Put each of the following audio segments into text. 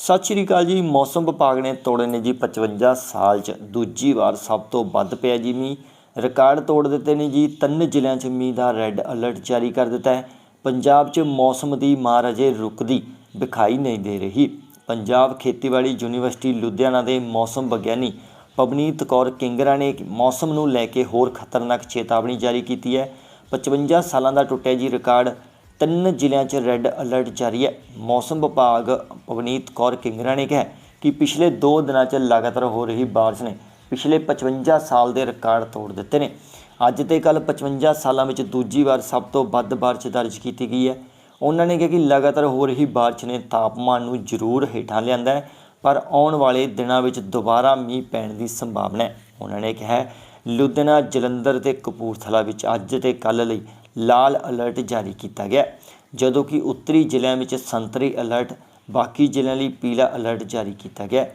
ਸਤਿ ਸ਼੍ਰੀ ਅਕਾਲ ਜੀ। ਮੌਸਮ ਵਿਭਾਗ ਨੇ ਤੋੜੇ ਨੇ ਜੀ 55 ਸਾਲ 'ਚ। ਦੂਜੀ ਵਾਰ ਸਭ ਤੋਂ ਵੱਧ ਪਿਆ ਜੀ ਮੀਂਹ। ਰਿਕਾਰਡ ਤੋੜ ਦਿੱਤੇ ਨੇ ਜੀ। ਤਿੰਨ ਜ਼ਿਲ੍ਹਿਆਂ 'ਚ ਮੀਂਹ ਦਾ ਰੈੱਡ ਅਲਰਟ ਜਾਰੀ ਕਰ ਦਿੱਤਾ ਹੈ। ਪੰਜਾਬ 'ਚ ਮੌਸਮ ਦੀ ਮਾਰ ਅਜੇ ਰੁਕਦੀ ਵਿਖਾਈ ਨਹੀਂ ਦੇ ਰਹੀ। ਪੰਜਾਬ ਖੇਤੀਬਾੜੀ ਯੂਨੀਵਰਸਿਟੀ ਲੁਧਿਆਣਾ ਦੇ ਮੌਸਮ ਵਿਗਿਆਨੀ ਪਵਨੀਤ ਕੌਰ ਕਿੰਗਰਾ ਨੇ ਮੌਸਮ ਨੂੰ ਲੈ ਕੇ ਹੋਰ ਖਤਰਨਾਕ ਚੇਤਾਵਨੀ ਜਾਰੀ ਕੀਤੀ ਹੈ। 55 ਸਾਲਾਂ ਦਾ ਟੁੱਟਿਆ ਜੀ ਰਿਕਾਰਡ। ਤਿੰਨ ਜ਼ਿਲ੍ਹਿਆਂ 'ਚ ਰੈੱਡ ਅਲਰਟ ਜਾਰੀ ਹੈ। ਮੌਸਮ ਵਿਭਾਗ ਪਵਨੀਤ ਕੌਰ ਕਿੰਗਰਾ ਨੇ ਕਿਹਾ ਕਿ ਪਿਛਲੇ 2 ਦਿਨਾਂ 'ਚ ਲਗਾਤਾਰ ਹੋ ਰਹੀ ਬਾਰਿਸ਼ ਨੇ ਪਿਛਲੇ 55 ਸਾਲ ਦੇ ਰਿਕਾਰਡ ਤੋੜ ਦਿੱਤੇ ਨੇ। ਅੱਜ ਤੇ ਕੱਲ 55 ਸਾਲਾਂ ਵਿੱਚ ਦੂਜੀ ਵਾਰ ਸਭ ਤੋਂ ਵੱਧ ਬਾਰਿਸ਼ ਦਰਜ ਕੀਤੀ ਗਈ ਹੈ। ਉਹਨਾਂ ਨੇ ਕਿਹਾ ਕਿ ਲਗਾਤਾਰ ਹੋ ਰਹੀ ਬਾਰਿਸ਼ ਨੇ ਤਾਪਮਾਨ ਨੂੰ ਜ਼ਰੂਰ ਹੇਠਾਂ ਲਿਆਂਦਾ ਹੈ, ਪਰ ਆਉਣ ਵਾਲੇ ਦਿਨਾਂ ਵਿੱਚ ਦੁਬਾਰਾ ਮੀਂਹ ਪੈਣ ਦੀ ਸੰਭਾਵਨਾ ਹੈ। ਉਹਨਾਂ ਨੇ ਕਿਹਾ, ਲੁਧਿਆਣਾ, ਜਲੰਧਰ ਤੇ ਕਪੂਰਥਲਾ ਵਿੱਚ ਅੱਜ ਤੇ ਕੱਲ ਲਈ ਲਾਲ ਅਲਰਟ ਜਾਰੀ ਕੀਤਾ ਗਿਆ। ਜਦੋਂ ਕਿ ਉੱਤਰੀ ਜ਼ਿਲ੍ਹਿਆਂ ਵਿੱਚ ਸੰਤਰੀ ਅਲਰਟ, ਬਾਕੀ ਜ਼ਿਲ੍ਹਿਆਂ ਲਈ ਪੀਲਾ ਅਲਰਟ ਜਾਰੀ ਕੀਤਾ ਗਿਆ।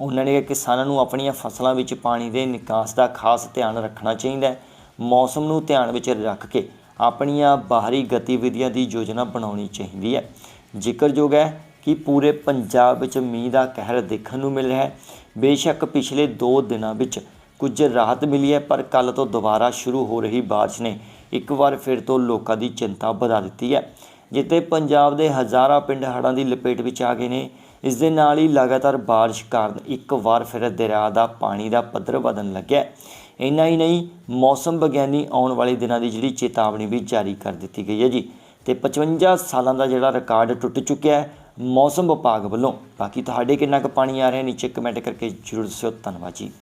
ਉਹਨਾਂ ਨੇ ਕਿਹਾ, ਕਿਸਾਨਾਂ ਨੂੰ ਆਪਣੀਆਂ ਫਸਲਾਂ ਵਿੱਚ ਪਾਣੀ ਦੇ ਨਿਕਾਸ ਦਾ ਖਾਸ ਧਿਆਨ ਰੱਖਣਾ ਚਾਹੀਦਾ ਹੈ। ਮੌਸਮ ਨੂੰ ਧਿਆਨ ਵਿੱਚ ਰੱਖ ਕੇ ਆਪਣੀਆਂ ਬਾਹਰੀ ਗਤੀਵਿਧੀਆਂ ਦੀ ਯੋਜਨਾ ਬਣਾਉਣੀ ਚਾਹੀਦੀ ਹੈ। ਜ਼ਿਕਰਯੋਗ ਹੈ ਕਿ ਪੂਰੇ ਪੰਜਾਬ ਵਿੱਚ ਮੀਂਹ ਦਾ ਕਹਿਰ ਦੇਖਣ ਨੂੰ ਮਿਲ ਰਿਹਾ ਹੈ। ਬੇਸ਼ੱਕ ਪਿਛਲੇ 2 ਦਿਨਾਂ ਵਿੱਚ ਕੁਝ ਰਾਹਤ ਮਿਲੀ ਹੈ, ਪਰ ਕੱਲ ਤੋਂ ਦੁਬਾਰਾ ਸ਼ੁਰੂ ਹੋ ਰਹੀ ਬਾਰਿਸ਼ ਨੇ ਇੱਕ ਵਾਰ ਫਿਰ ਤੋਂ ਲੋਕਾਂ ਦੀ ਚਿੰਤਾ ਵਧਾ ਦਿੱਤੀ ਹੈ। ਜਿੱਥੇ ਪੰਜਾਬ ਦੇ ਹਜ਼ਾਰਾਂ ਪਿੰਡ ਹੜ੍ਹਾਂ ਦੀ ਲਪੇਟ ਵਿੱਚ ਆ ਗਏ ਨੇ, ਇਸ ਦੇ ਨਾਲ ਹੀ ਲਗਾਤਾਰ ਬਾਰਿਸ਼ ਕਾਰਨ ਇੱਕ ਵਾਰ ਫਿਰ ਦਰਿਆ ਦਾ ਪਾਣੀ ਦਾ ਪੱਧਰ ਵਧਣ ਲੱਗਿਆ ਇੰਨਾ ਹੀ ਨਹੀਂ, ਮੌਸਮ ਵਿਗਿਆਨੀ ਆਉਣ ਵਾਲੇ ਦਿਨਾਂ ਦੀ ਜਿਹੜੀ ਚੇਤਾਵਨੀ ਵੀ ਜਾਰੀ ਕਰ ਦਿੱਤੀ ਗਈ ਹੈ ਜੀ। ਤੇ 55 ਸਾਲਾਂ ਦਾ ਜਿਹੜਾ ਰਿਕਾਰਡ ਟੁੱਟ ਚੁੱਕਿਆ ਹੈ ਮੌਸਮ ਵਿਭਾਗ ਵੱਲੋਂ। ਬਾਕੀ ਤੁਹਾਡੇ ਕਿੰਨਾ ਕੁ ਪਾਣੀ ਆ ਰਿਹਾ ਨੀਚੇ ਕਮੈਂਟ ਕਰਕੇ ਜ਼ਰੂਰ ਦੱਸਿਓ। ਧੰਨਵਾਦ ਜੀ।